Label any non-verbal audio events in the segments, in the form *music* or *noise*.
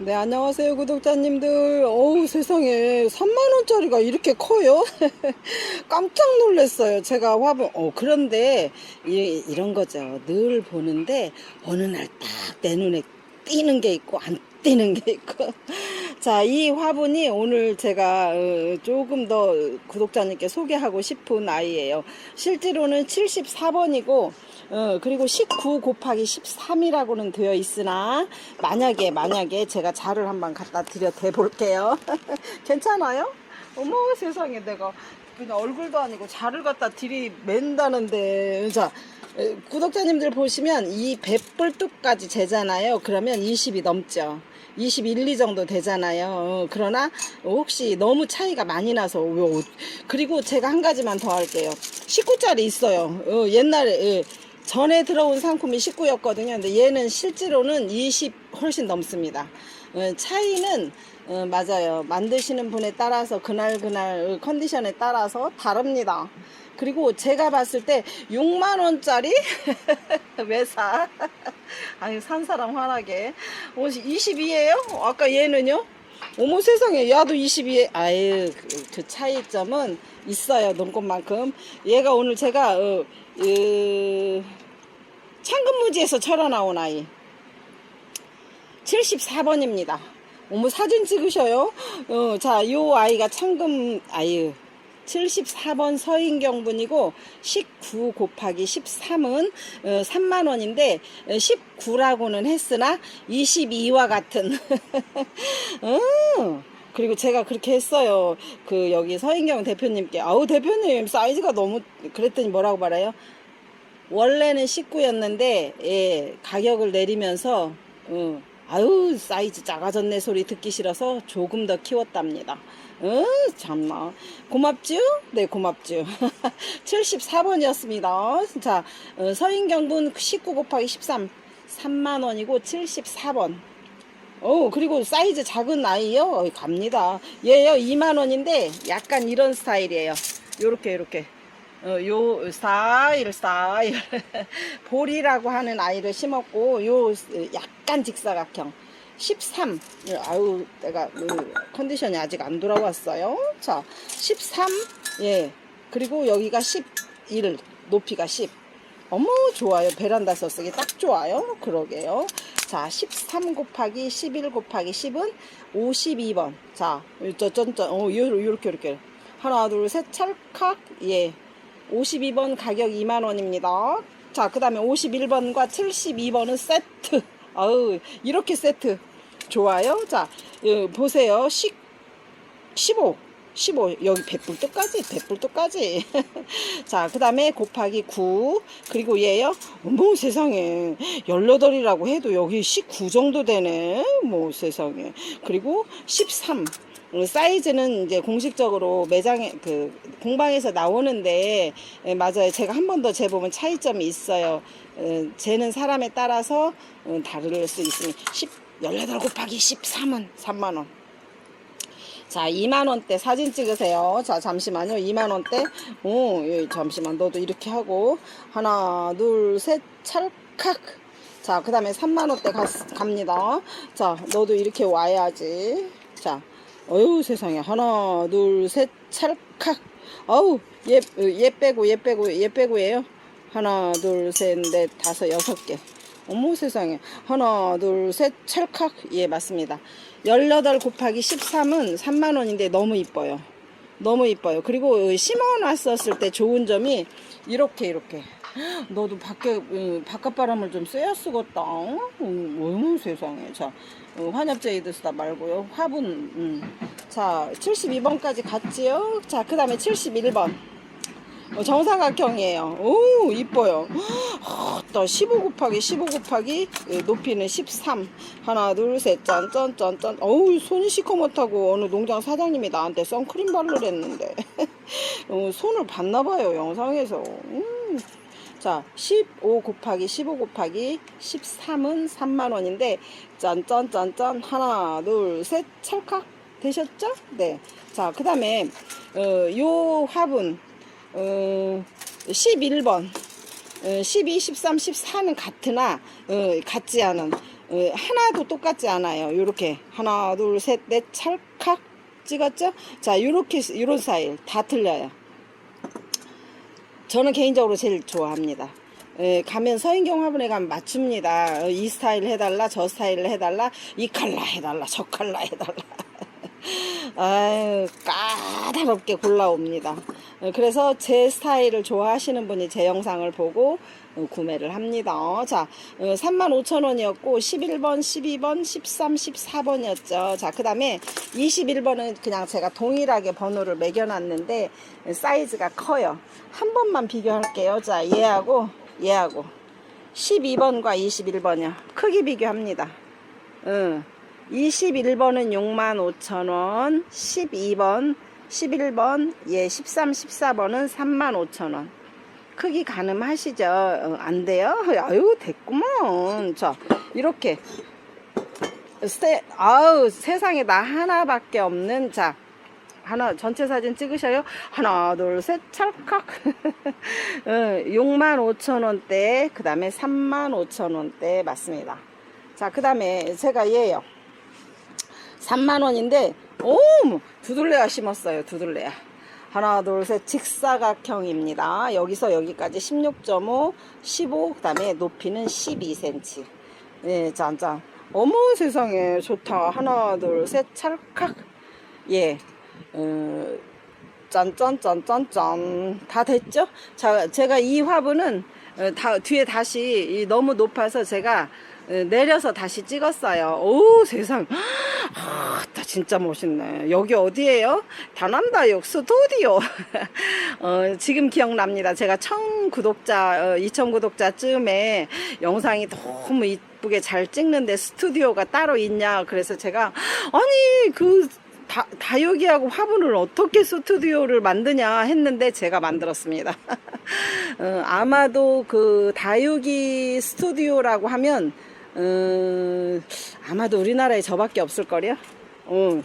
네, 안녕하세요, 구독자님들. 어우, 세상에, 3만원짜리가 이렇게 커요? *laughs* 깜짝 놀랐어요. 제가 화분, 어, 그런데, 이, 이런 거죠. 늘 보는데, 어느 날 딱 내 눈에 띄는 게 있고, 안 띄는 게 있고. *laughs* 자, 이 화분이 오늘 제가 어, 조금 더 구독자님께 소개하고 싶은 아이예요. 실제로는 74번이고, 어, 그리고 19 곱하기 13이라고는 되어 있으나, 만약에, 만약에 제가 자를 한번 갖다 드려 대볼게요. *laughs* 괜찮아요? 어머, 세상에 내가 그냥 얼굴도 아니고 자를 갖다 들이맨다는데. 자, 에, 구독자님들 보시면 이 백불뚝까지 재잖아요. 그러면 20이 넘죠. 21, 2 정도 되잖아요. 어, 그러나 혹시 너무 차이가 많이 나서 요- 그리고 제가 한 가지만 더 할게요. 19짜리 있어요. 어, 옛날에 예, 전에 들어온 상품이 19였거든요. 근데 얘는 실제로는 20 훨씬 넘습니다. 어, 차이는 어, 맞아요. 만드시는 분에 따라서 그날 그날 어, 컨디션에 따라서 다릅니다. 그리고 제가 봤을 때 6만 원짜리 *laughs* 왜 사? 아니 산 사람 화나게. 옷이 22예요? 아까 얘는요? 어머 세상에. 야도 22에. 아유 그, 그 차이점은 있어요 농꽃만큼. 얘가 오늘 제가 어, 어, 창근무지에서 철어 나온 아이. 74번입니다. 어머 사진 찍으셔요? 어, 자, 요 아이가 창금 아유 74번 서인경 분이고 19 곱하기 13은 어, 3만 원인데 19라고는 했으나 22와 같은 *laughs* 어, 그리고 제가 그렇게 했어요. 그 여기 서인경 대표님께 아우 대표님 사이즈가 너무 그랬더니 뭐라고 말해요? 원래는 19였는데 예, 가격을 내리면서 어, 아유 사이즈 작아졌네 소리 듣기 싫어서 조금 더 키웠답니다. 어, 참나 고맙죠? 네 고맙죠. 74번이었습니다. *laughs* 자 어, 서인경분 19 곱하기 13 3만 원이고 74번. 어 그리고 사이즈 작은 아이요 어, 갑니다. 얘요 2만 원인데 약간 이런 스타일이에요. 요렇게 요렇게. 어, 요 스타일 스타일 *laughs* 볼이라고 하는 아이를 심었고 요 약간 직사각형 13 아유 내가 그 컨디션이 아직 안 돌아왔어요. 자 13 예. 그리고 여기가 11 높이가 10 어머 좋아요. 베란다 서 쓰기 딱 좋아요. 그러게요. 자 13 곱하기 11 곱하기 10은 52번. 자 저전저 어 요렇게 요렇게. 하나 둘 셋 찰칵. 예. 52번 가격 2만원입니다. 자, 그 다음에 51번과 72번은 세트. 아우, 이렇게 세트. 좋아요. 자, 어, 보세요. 10, 15. 15 여기 백불도까지 백불도까지 *laughs* 자 그 다음에 곱하기 9 그리고 얘요 어머 세상에 18이라고 해도 여기 19 정도 되네 뭐 세상에 그리고 13 어, 사이즈는 이제 공식적으로 매장에 그 공방에서 나오는데 예, 맞아요. 제가 한 번 더 재보면 차이점이 있어요. 어, 재는 사람에 따라서 어, 다를 수 있으니 10, 18 곱하기 13은 3만 원. 자, 2만원대 사진 찍으세요. 자, 잠시만요. 2만원대. 오, 예, 잠시만. 너도 이렇게 하고. 하나, 둘, 셋, 찰칵. 자, 그 다음에 3만원대 갑니다. 자, 너도 이렇게 와야지. 자, 어유 세상에. 하나, 둘, 셋, 찰칵. 아우, 얘, 얘 빼고, 얘 빼고, 얘 빼고예요 하나, 둘, 셋, 넷, 다섯, 여섯 개. 어머 세상에. 하나 둘 셋 찰칵. 예 맞습니다. 18 곱하기 13은 3만원인데 너무 이뻐요. 너무 이뻐요. 그리고 심어놨었을 때 좋은 점이 이렇게 이렇게. 너도 밖에 어, 바깥 바람을 좀 쐬야 쓰겠다. 어? 어머 세상에. 자 어, 환엽제이드 쓰다 말고요. 화분. 음. 자 72번까지 갔지요? 자그 다음에 71번 어, 정사각형이에요. 오, 이뻐요. 어, 또 15 곱하기 15 곱하기 예, 높이는 13. 하나, 둘, 셋, 짠, 짠, 짠, 짠. 어우, 손이 시커멓다고 어느 농장 사장님이 나한테 선크림 바르랬는데. *laughs* 어, 손을 봤나봐요, 영상에서. 음. 자, 15 곱하기 15 곱하기 13은 3만원인데, 짠, 짠, 짠, 짠. 하나, 둘, 셋, 찰칵. 되셨죠? 네. 자, 그 다음에, 어, 요 화분. 어, 11번, 어, 12, 13, 14는 같으나, 어, 같지 않은, 어, 하나도 똑같지 않아요. 요렇게 하나 둘셋넷 찰칵 찍었죠? 자 요렇게 요런 스타일 다 틀려요. 저는 개인적으로 제일 좋아합니다. 예, 가면 서인경 화분에 가면 맞춥니다. 어, 이 스타일 해달라, 저 스타일 해달라, 이 칼라 해달라, 저 칼라 해달라. 아유, 까다롭게 골라옵니다. 어, 그래서 제 스타일을 좋아하시는 분이 제 영상을 보고 어, 구매를 합니다. 자, 35,000원이었고, 11번, 12번, 13, 14번이었죠. 자, 그 다음에 21번은 그냥 제가 동일하게 번호를 매겨놨는데, 사이즈가 커요. 한 번만 비교할게요. 자, 얘하고, 얘하고. 12번과 21번이요. 크기 비교합니다. 응. 21번은 65,000원, 12번, 11번, 예, 13, 14번은 35,000원. 크기 가늠하시죠? 어, 안 돼요? 아유, 됐구먼. 자, 이렇게. 스테, 아우, 세상에 나 하나밖에 없는, 자, 하나, 전체 사진 찍으셔요? 하나, 둘, 셋, 찰칵. *laughs* 어, 65,000원대, 그 다음에 35,000원대 맞습니다. 자, 그 다음에 제가 얘요. 3만원인데, 오! 두들레야 심었어요, 두들레야. 하나, 둘, 셋, 직사각형입니다. 여기서 여기까지 16.5, 15, 그 다음에 높이는 12cm. 예, 짠짠. 어머 세상에, 좋다. 하나, 둘, 셋, 찰칵. 예, 어, 짠짠짠짠짠. 다 됐죠? 자, 제가 이 화분은 어, 다, 뒤에 다시 이 너무 높아서 제가 어, 내려서 다시 찍었어요. 오, 세상. 아, 나 진짜 멋있네. 여기 어디예요? 다남다육 스튜디오. *laughs* 어, 지금 기억납니다. 제가 천 구독자, 어, 2천 구독자쯤에 영상이 너무 이쁘게 잘 찍는데 스튜디오가 따로 있냐. 그래서 제가, 아니, 그, 다, 다육이하고 화분을 어떻게 스튜디오를 만드냐 했는데 제가 만들었습니다. *laughs* 어, 아마도 그 다육이 스튜디오라고 하면 어, 아마도 우리나라에 저밖에 없을걸요? 어,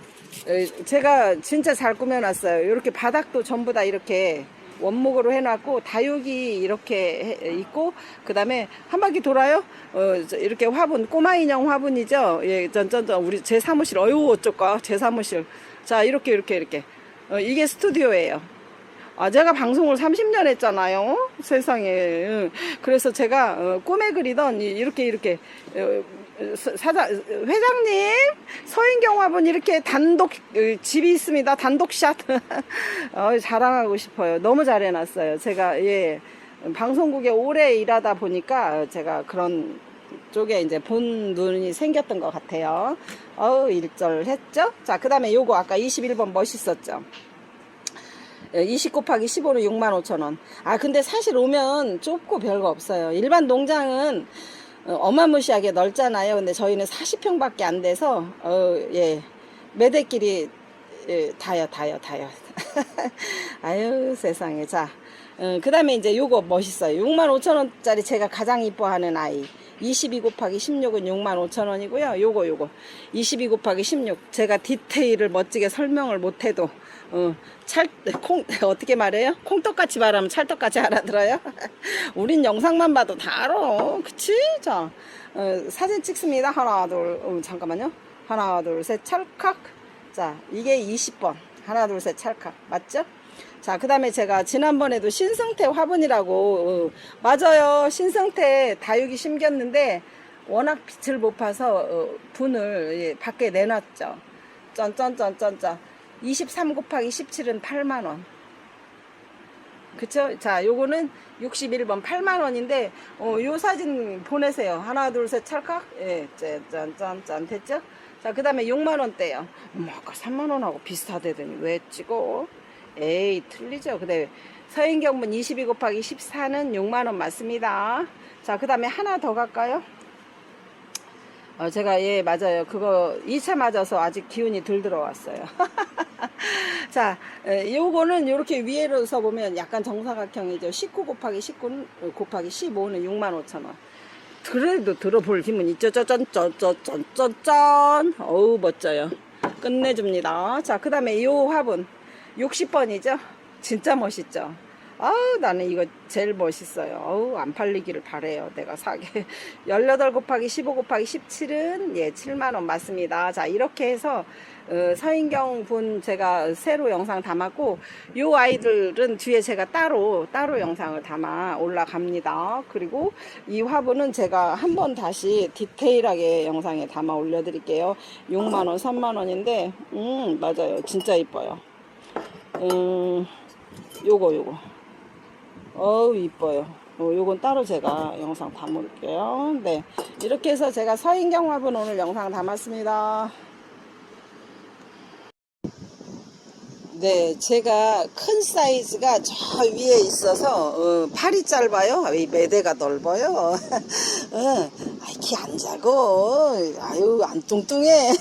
에, 제가 진짜 잘 꾸며놨어요. 이렇게 바닥도 전부 다 이렇게 원목으로 해놨고 다육이 이렇게 해- 있고 그 다음에 한 바퀴 돌아요. 어, 저 이렇게 화분 꼬마 인형 화분이죠. 예, 전전전 우리 제 사무실 어유 어쩔까 제 사무실. 자 이렇게 이렇게 이렇게 어, 이게 스튜디오예요. 아, 제가 방송을 30년 했잖아요. 세상에. 응. 그래서 제가 어, 꿈에 그리던 이- 이렇게 이렇게 어, 사- 사장 회장님 서인경 화분 이렇게 단독 어, 집이 있습니다. 단독샷. *laughs* 어, 자랑하고 싶어요. 너무 잘 해놨어요. 제가 예 방송국에 오래 일하다 보니까 제가 그런 쪽에 이제 본 눈이 생겼던 것 같아요. 어우 일절 했죠. 자 그 다음에 요거 아까 21번 멋있었죠. 20 곱하기 15는 6만 5천 원. 아, 근데 사실 오면 좁고 별거 없어요. 일반 농장은 어, 어마무시하게 넓잖아요. 근데 저희는 40평밖에 안 돼서, 어, 예. 매대끼리, 예, 다요, 다요, 다요. *laughs* 아유, 세상에. 자, 어, 그 다음에 이제 요거 멋있어요. 6만 5천 원짜리 제가 가장 이뻐하는 아이. 22 곱하기 16은 6만 5천 원이고요. 요거 요거 22 곱하기 16 제가 디테일을 멋지게 설명을 못해도 어, 찰 콩 *laughs* 어떻게 말해요? 콩떡같이 말하면 찰떡같이 알아들어요. *laughs* 우린 영상만 봐도 다 알아. 그치? 자 어, 사진 찍습니다. 하나 둘 어, 잠깐만요. 하나 둘 셋 찰칵. 자 이게 20번 하나 둘 셋 찰칵 맞죠? 자, 그 다음에 제가 지난번에도 신성태 화분이라고, 어, 맞아요. 신성태 다육이 심겼는데, 워낙 빛을 못 봐서, 어, 분을 예, 밖에 내놨죠. 짠짠짠짠짠. 23 곱하기 17은 8만원. 그쵸? 자, 요거는 61번 8만원인데, 어, 요 사진 보내세요. 하나, 둘, 셋, 찰칵. 예, 짠, 짠, 짠, 됐죠? 자, 그 다음에 6만원대요. 어머, 아까 3만원하고 비슷하대더니 왜 찍어? 에이 틀리죠. 근데 서인경분 22 곱하기 14는 6만원 맞습니다. 자, 그 다음에 하나 더 갈까요? 어, 제가 예 맞아요. 그거 2차 맞아서 아직 기운이 덜 들어왔어요. *laughs* 자, 에, 요거는 이렇게 위에로 서 보면 약간 정사각형이죠. 19 곱하기 19 곱하기 15는 6만 5천 원. 그래도 들어볼 힘은 있죠. 짠짠짠짠짠짠. 어우 멋져요. 끝내줍니다. 자, 그 다음에 요 화분 60번이죠. 진짜 멋있죠. 아우 나는 이거 제일 멋있어요. 어우 안 팔리기를 바래요. 내가 사게. *laughs* 18 곱하기 15 곱하기 17은 예 7만 원 맞습니다. 자 이렇게 해서 어, 서인경 분 제가 새로 영상 담았고 요 아이들은 뒤에 제가 따로 따로 영상을 담아 올라갑니다. 그리고 이 화분은 제가 한 번 다시 디테일하게 영상에 담아 올려 드릴게요. 6만 원, 3만 원인데 음 맞아요. 진짜 이뻐요. 음 요거 요거. 어우 이뻐요. 어, 요건 따로 제가 영상 담을게요. 네. 이렇게 해서 제가 서인경 화분 오늘 영상 담았습니다 네 제가 큰 사이즈가 저 위에 있어서 어, 팔이 짧아요 이 매대가 넓어요 *laughs* 어, 키안 작어 아유 안 뚱뚱해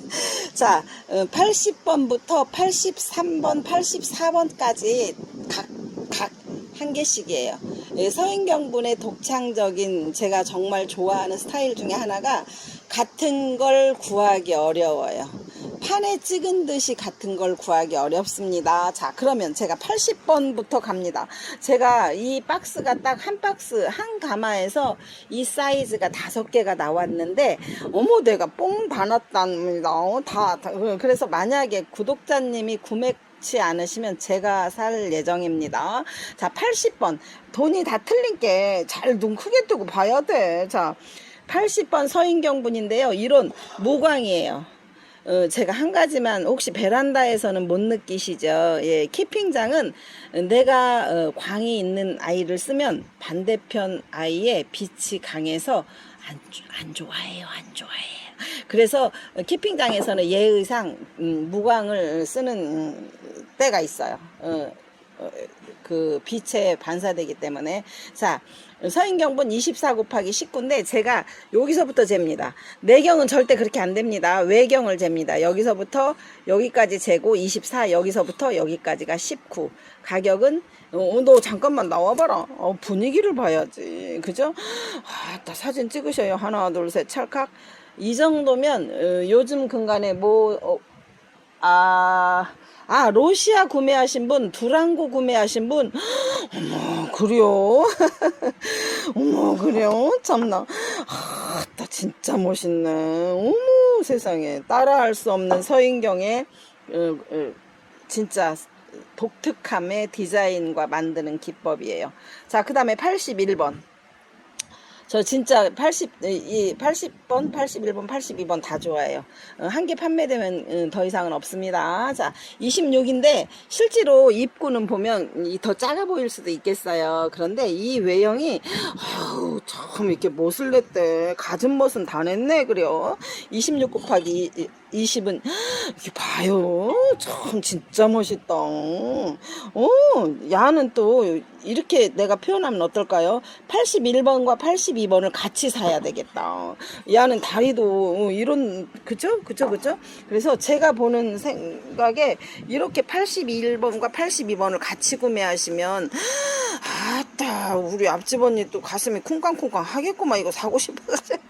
*laughs* 자 80번부터 83번 84번까지 각 각 한 개씩이에요. 예, 서인경 분의 독창적인 제가 정말 좋아하는 스타일 중에 하나가 같은 걸 구하기 어려워요. 판에 찍은 듯이 같은 걸 구하기 어렵습니다. 자, 그러면 제가 80번부터 갑니다. 제가 이 박스가 딱 한 박스, 한 가마에서 이 사이즈가 다섯 개가 나왔는데, 어머, 내가 뽕 받았답니다. 어, 다, 다. 그래서 만약에 구독자님이 구매 치 않으시면 제가 살 예정입니다. 자, 80번. 돈이 다 틀린 게 잘 눈 크게 뜨고 봐야 돼. 자, 80번 서인경 분인데요. 이런 무광이에요. 어, 제가 한 가지만 혹시 베란다에서는 못 느끼시죠? 예, 키핑장은 내가 어, 광이 있는 아이를 쓰면 반대편 아이의 빛이 강해서 안, 좋- 안 좋아해요, 안 좋아해요. 그래서 키핑장에서는 예의상 음, 무광을 쓰는 음, 때가 있어요. 어, 어, 그 빛에 반사되기 때문에 자 서인경분 24 곱하기 19인데 제가 여기서부터 잽니다. 내경은 절대 그렇게 안 됩니다. 외경을 잽니다. 여기서부터 여기까지 재고 24 여기서부터 여기까지가 19 가격은 어, 너 잠깐만 나와봐라. 어, 분위기를 봐야지. 그죠? 아, 나 사진 찍으셔요. 하나, 둘, 셋, 찰칵. 이 정도면 어, 요즘 근간에 뭐 어, 아, 아, 로시아 구매하신 분, 두랑고 구매하신 분, 어머, 그래요? *laughs* 어머, 그래요? 참나. 아, 나 진짜 멋있네. 어머, 세상에. 따라할 수 없는 서인경의, 어, 어, 진짜 독특함의 디자인과 만드는 기법이에요. 자, 그 다음에 81번. 저 진짜 80, 이 80번, 81번, 82번 다 좋아해요. 어, 한개 판매되면 음, 더 이상은 없습니다. 자, 26인데 실제로 입구는 보면 이더 작아 보일 수도 있겠어요. 그런데 이 외형이 아우 참 이렇게 못을 냈대. 가진 멋은 다 냈네 그래요. 26 곱하기 20은 *gasps* 이게 봐요. 참 진짜 멋있다. 어, 야는 또 이렇게 내가 표현하면 어떨까요? 81번과 82번을 같이 사야 되겠다. 야는 다리도 이런 그죠? 그죠? 그죠? 그래서 제가 보는 생각에 이렇게 81번과 82번을 같이 구매하시면 *gasps* 아따 우리 앞집 언니 또 가슴이 쿵쾅쿵쾅 하겠구만 이거 사고 싶어가지고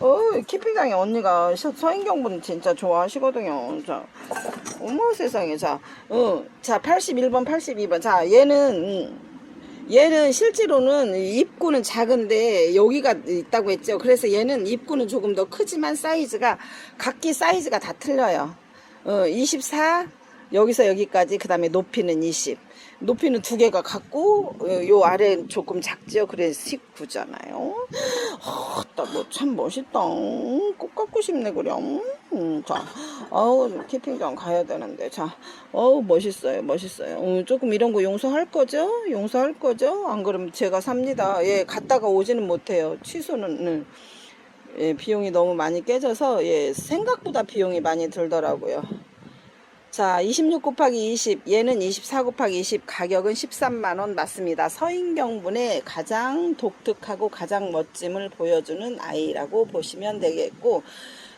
어, 키핑장에 언니가 서- 서인경분 진짜 좋아하시거든요. 자, 어머 세상에. 자, 어, 자, 81번, 82번. 자, 얘는, 음, 얘는 실제로는 입구는 작은데 여기가 있다고 했죠. 그래서 얘는 입구는 조금 더 크지만 사이즈가 각기 사이즈가 다 틀려요. 어, 24, 여기서 여기까지, 그 다음에 높이는 20. 높이는 두 개가 같고, 어, 요 아래 조금 작죠? 그래, 19잖아요. 아, 나뭐참 멋있다. 음, 꼭 갖고 싶네, 그래. 음, 자, 아우, 캠핑장 가야 되는데. 자, 어우, 멋있어요, 멋있어요. 음, 조금 이런 거 용서할 거죠? 용서할 거죠? 안 그러면 제가 삽니다. 예, 갔다가 오지는 못해요. 취소는. 음. 예, 비용이 너무 많이 깨져서, 예, 생각보다 비용이 많이 들더라고요. 자, 26 곱하기 20, 얘는 24 곱하기 20, 가격은 13만원 맞습니다. 서인경분의 가장 독특하고 가장 멋짐을 보여주는 아이라고 보시면 되겠고,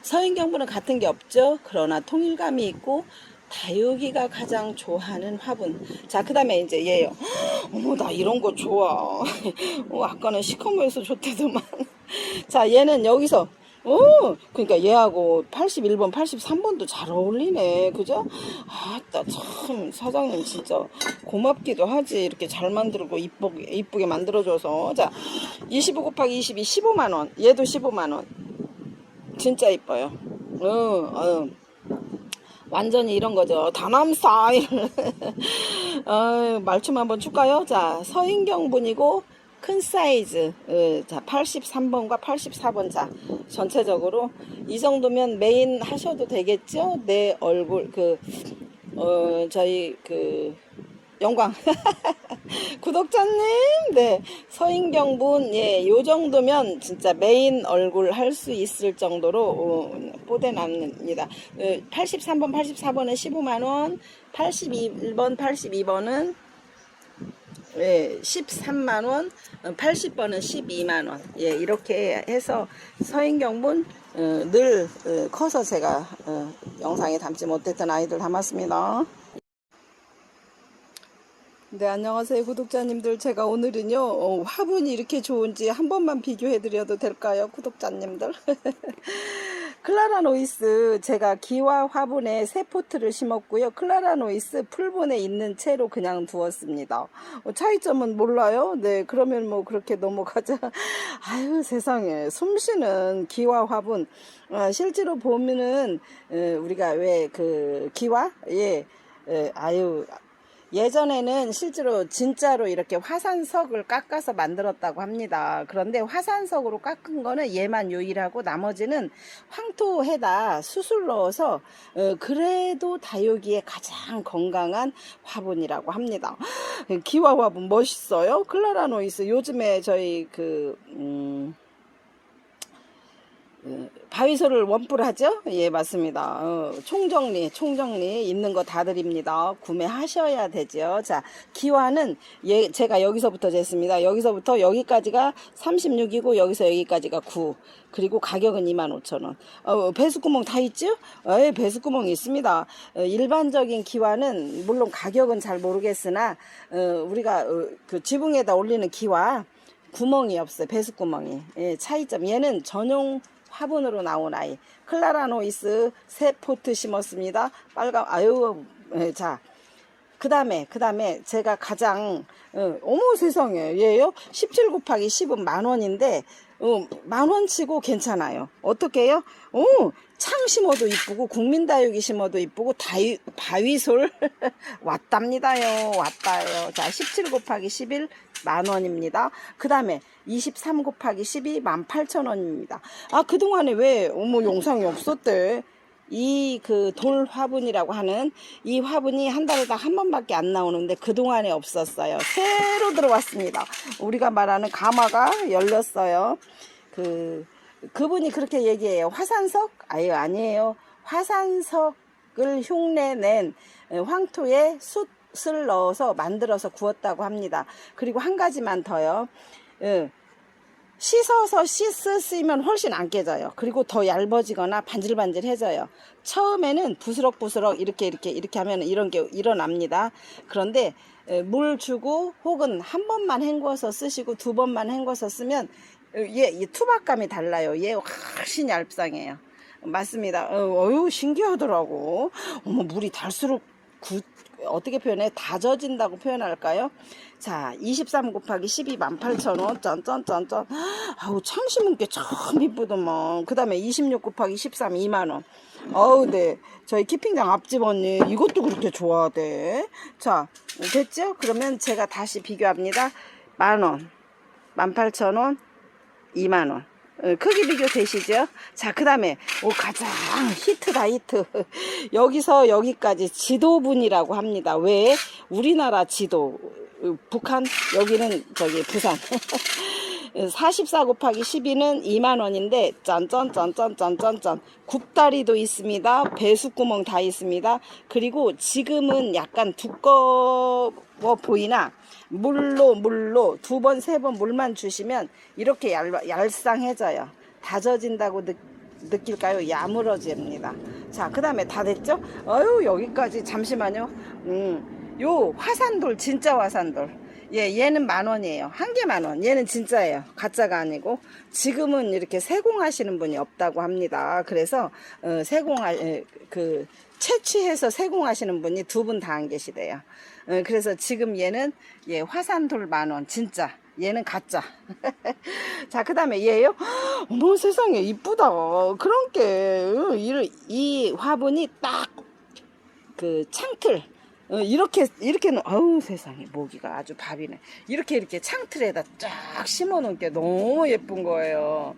서인경분은 같은 게 없죠? 그러나 통일감이 있고, 다육이가 가장 좋아하는 화분. 자, 그 다음에 이제 얘요. *gasps* 어머, 나 이런 거 좋아. *laughs* 어, 아까는 시커머에서 좋대더만. *laughs* 자, 얘는 여기서 어, 그러니까 얘하고 81번, 83번도 잘 어울리네. 그죠? 아따, 참, 사장님 진짜 고맙기도 하지. 이렇게 잘 만들고 이쁘게, 이쁘게 만들어줘서. 자, 25 곱하기 22, 15만원. 얘도 15만원. 진짜 이뻐요. 어, 어. 완전히 이런 거죠. 다남 스타일. *laughs* 어, 말춤 한번 줄까요? 자, 서인경 분이고 큰 사이즈. 어, 자, 83번과 84번. 자, 전체적으로 이 정도면 메인 하셔도 되겠죠? 내 얼굴 그 어, 저희 그 영광 *laughs* 구독자님, 네 서인경 분, 예, 요 정도면 진짜 메인 얼굴 할 수 있을 정도로 어, 뽀대납니다. 어, 83번, 84번은 15만 원, 81번, 82번은 예, 13만 원, 80번은 12만 원. 예, 이렇게 해서 서인경분 어, 늘 어, 커서 제가 어, 영상에 담지 못했던 아이들 담았습니다. 네, 안녕하세요, 구독자님들. 제가 오늘은요, 어, 화분이 이렇게 좋은지 한 번만 비교해 드려도 될까요, 구독자님들? *laughs* 클라라 노이스 제가 기와 화분에 새 포트를 심었고요. 클라라 노이스 풀분에 있는 채로 그냥 두었습니다. 어, 차이점은 몰라요. 네, 그러면 뭐 그렇게 넘어가자. *laughs* 아유 세상에 숨쉬는 기와 화분. 어, 실제로 보면은 어, 우리가 왜 그 기와 예, 예 아유 예전에는 실제로 진짜로 이렇게 화산석을 깎아서 만들었다고 합니다. 그런데 화산석으로 깎은 거는 얘만 유일하고 나머지는 황토에다 수술 넣어서 어, 그래도 다육이의 가장 건강한 화분이라고 합니다. 기와 화분 멋있어요. 클라라 노이스 요즘에 저희 그 음, 어, 바위소를 원뿔 하죠? 예, 맞습니다. 어, 총정리, 총정리 있는 거 다 드립니다. 구매하셔야 되죠. 자, 기와는 예, 제가 여기서부터 쟀습니다. 여기서부터 여기까지가 36이고 여기서 여기까지가 9. 그리고 가격은 25,000원. 어, 배수구멍 다 있죠? 예, 배수구멍이 있습니다. 어, 일반적인 기와는 물론 가격은 잘 모르겠으나 어, 우리가 어, 그 지붕에다 올리는 기와 구멍이 없어요. 배수구멍이. 예, 차이점. 얘는 전용 화분으로 나온 아이. 클라라 노이스 새 포트 심었습니다. 빨간, 아유, 예, 자. 그 다음에, 그 다음에 제가 가장, 어, 어머 세상에, 얘요? 17 곱하기 10은 만 원인데, 어, 만 원치고 괜찮아요. 어떻게 해요? 어, 창 심어도 이쁘고, 국민다육이 심어도 이쁘고, 다이, 바위솔 *laughs* 왔답니다요. 왔다요. 자, 17 곱하기 11 만 원입니다. 그 다음에 23 곱하기 12만 8천 원입니다. 아, 그동안에 왜, 어머, 영상이 없었대. 이 그 돌 화분이라고 하는 이 화분이 한 달에다 한 번밖에 안 나오는데 그동안에 없었어요. 새로 들어왔습니다. 우리가 말하는 가마가 열렸어요. 그, 그분이 그렇게 얘기해요. 화산석? 아유, 아니에요. 화산석을 흉내낸 황토에 숯 을 넣어서 만들어서 구웠다고 합니다. 그리고 한 가지만 더요. 예, 씻어서 씻으면 훨씬 안 깨져요. 그리고 더 얇아지거나 반질반질해져요. 처음에는 부스럭부스럭 이렇게 이렇게 이렇게 하면 이런 게 일어납니다. 그런데 에, 물 주고 혹은 한 번만 헹궈서 쓰시고 두 번만 헹궈서 쓰면 어, 얘, 얘 투박감이 달라요. 얘 훨씬 얇상해요. 맞습니다. 어, 어유 신기하더라고. 어머 물이 달수록 구, 어떻게 표현해? 다져진다고 표현할까요? 자, 23 곱하기 12 18,000원. 짠짠짠짠. 아우, 게참 이쁘더만. 그 다음에 26 곱하기 13 2만원. 어우, 네. 저희 키핑장 앞집 언니, 이것도 그렇게 좋아하대. 자, 됐죠? 그러면 제가 다시 비교합니다. 만원, 18,000원, 2만원. 어, 크기 비교 되시죠? 자, 그 다음에, 오, 가장 히트다, 히트. *laughs* 여기서 여기까지 지도분이라고 합니다. 왜? 우리나라 지도. 어, 북한, 여기는 저기 부산. *laughs* 44 곱하기 12는 2만원인데, 짠짠짠짠짠짠짠. 굽다리도 있습니다. 배수구멍 다 있습니다. 그리고 지금은 약간 두꺼워 보이나, 물로, 물로 두 번, 세 번 물만 주시면 이렇게 얇, 얄쌍해져요. 다져진다고 느, 느낄까요? 야무러집니다. 자, 그 다음에 다 됐죠? 어유 여기까지 잠시만요. 음, 요 화산돌, 진짜 화산돌. 예, 얘는 만 원이에요. 한 개 만 원. 얘는 진짜예요. 가짜가 아니고. 지금은 이렇게 세공하시는 분이 없다고 합니다. 그래서, 어, 세공할, 에, 그, 채취해서 세공하시는 분이 두 분 다 안 계시대요. 어, 그래서 지금 얘는, 예, 화산돌 만 원. 진짜. 얘는 가짜. *laughs* 자, 그 다음에 얘요? 어머, 세상에, 이쁘다. 그런 게, 어, 이, 이 화분이 딱, 그, 창틀. 어, 이렇게, 이렇게, 놓- 아우, 세상에, 모기가 아주 밥이네. 이렇게, 이렇게 창틀에다 쫙 심어 놓은 게 너무 예쁜 거예요.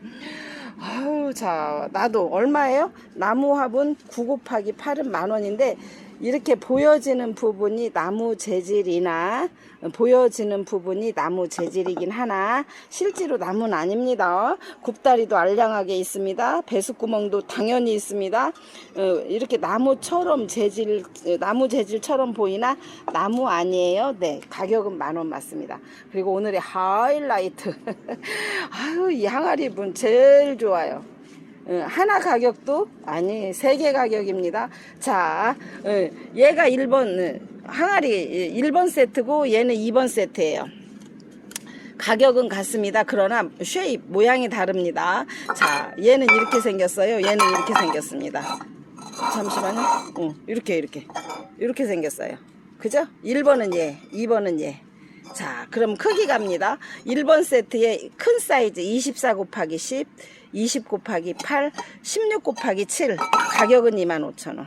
아우, 자, 나도 얼마예요? 나무 화분 9 곱하기 8은 만 원인데, 이렇게 보여지는 부분이 나무 재질이나, 어, 보여지는 부분이 나무 재질이긴 하나, 실제로 나무는 아닙니다. 굽다리도 알량하게 있습니다. 배수구멍도 당연히 있습니다. 어, 이렇게 나무처럼 재질, 어, 나무 재질처럼 보이나, 나무 아니에요. 네, 가격은 만 원 맞습니다. 그리고 오늘의 하이라이트. *laughs* 아유, 이 항아리 분 제일 좋아요. 어, 하나 가격도 아니 세 개 가격입니다. 자, 어, 얘가 1번 항아리 1번 세트고 얘는 2번 세트예요. 가격은 같습니다. 그러나 쉐입 모양이 다릅니다. 자, 얘는 이렇게 생겼어요. 얘는 이렇게 생겼습니다. 잠시만요. 어, 이렇게 이렇게 이렇게 생겼어요. 그죠? 1번은 얘, 2번은 얘. 자, 그럼 크기 갑니다. 1번 세트에 큰 사이즈 24 곱하기 10, 20 곱하기 8, 16 곱하기 7. 가격은 25,000원.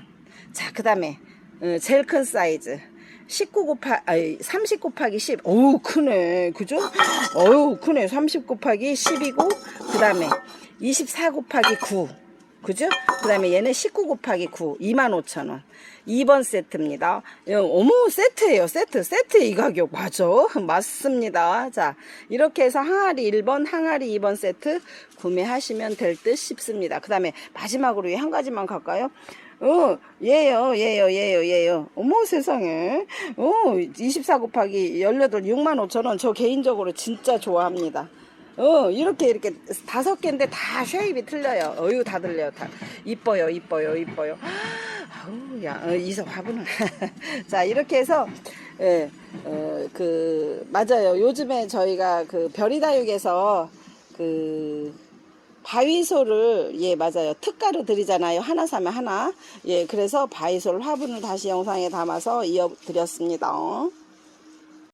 자, 그 다음에 어, 제일 큰 사이즈 19 곱하, 아니, 30 곱하기 10. 어우, 크네. 그죠? 어우, 크네. 30 곱하기 10이고, 그 다음에 24 곱하기 9. 그죠? 그 다음에 얘는 19 곱하기 9. 25,000원. 2번 세트입니다. 예, 어머, 세트예요 세트. 세트 이 가격. 맞아. *laughs* 맞습니다. 자, 이렇게 해서 항아리 1번, 항아리 2번 세트 구매하시면 될 듯 싶습니다. 그 다음에 마지막으로 한 가지만 갈까요? 어, 얘요, 얘요, 얘요, 얘요. 어머, 세상에. 어, 24 곱하기 18, 6만 5천 원. 저 개인적으로 진짜 좋아합니다. 어, 이렇게, 이렇게 다섯 개인데 다 쉐입이 틀려요. 어유, 다 들려요. 다. 이뻐요, 이뻐요, 이뻐요. 아우, 야, 어, 이서 화분을. *laughs* 자, 이렇게 해서, 예, 어, 그, 맞아요. 요즘에 저희가 그 별이다육에서 그, 바위소를 예 맞아요 특가로 드리잖아요 하나 사면 하나 예 그래서 바위솔 화분을 다시 영상에 담아서 이어 드렸습니다.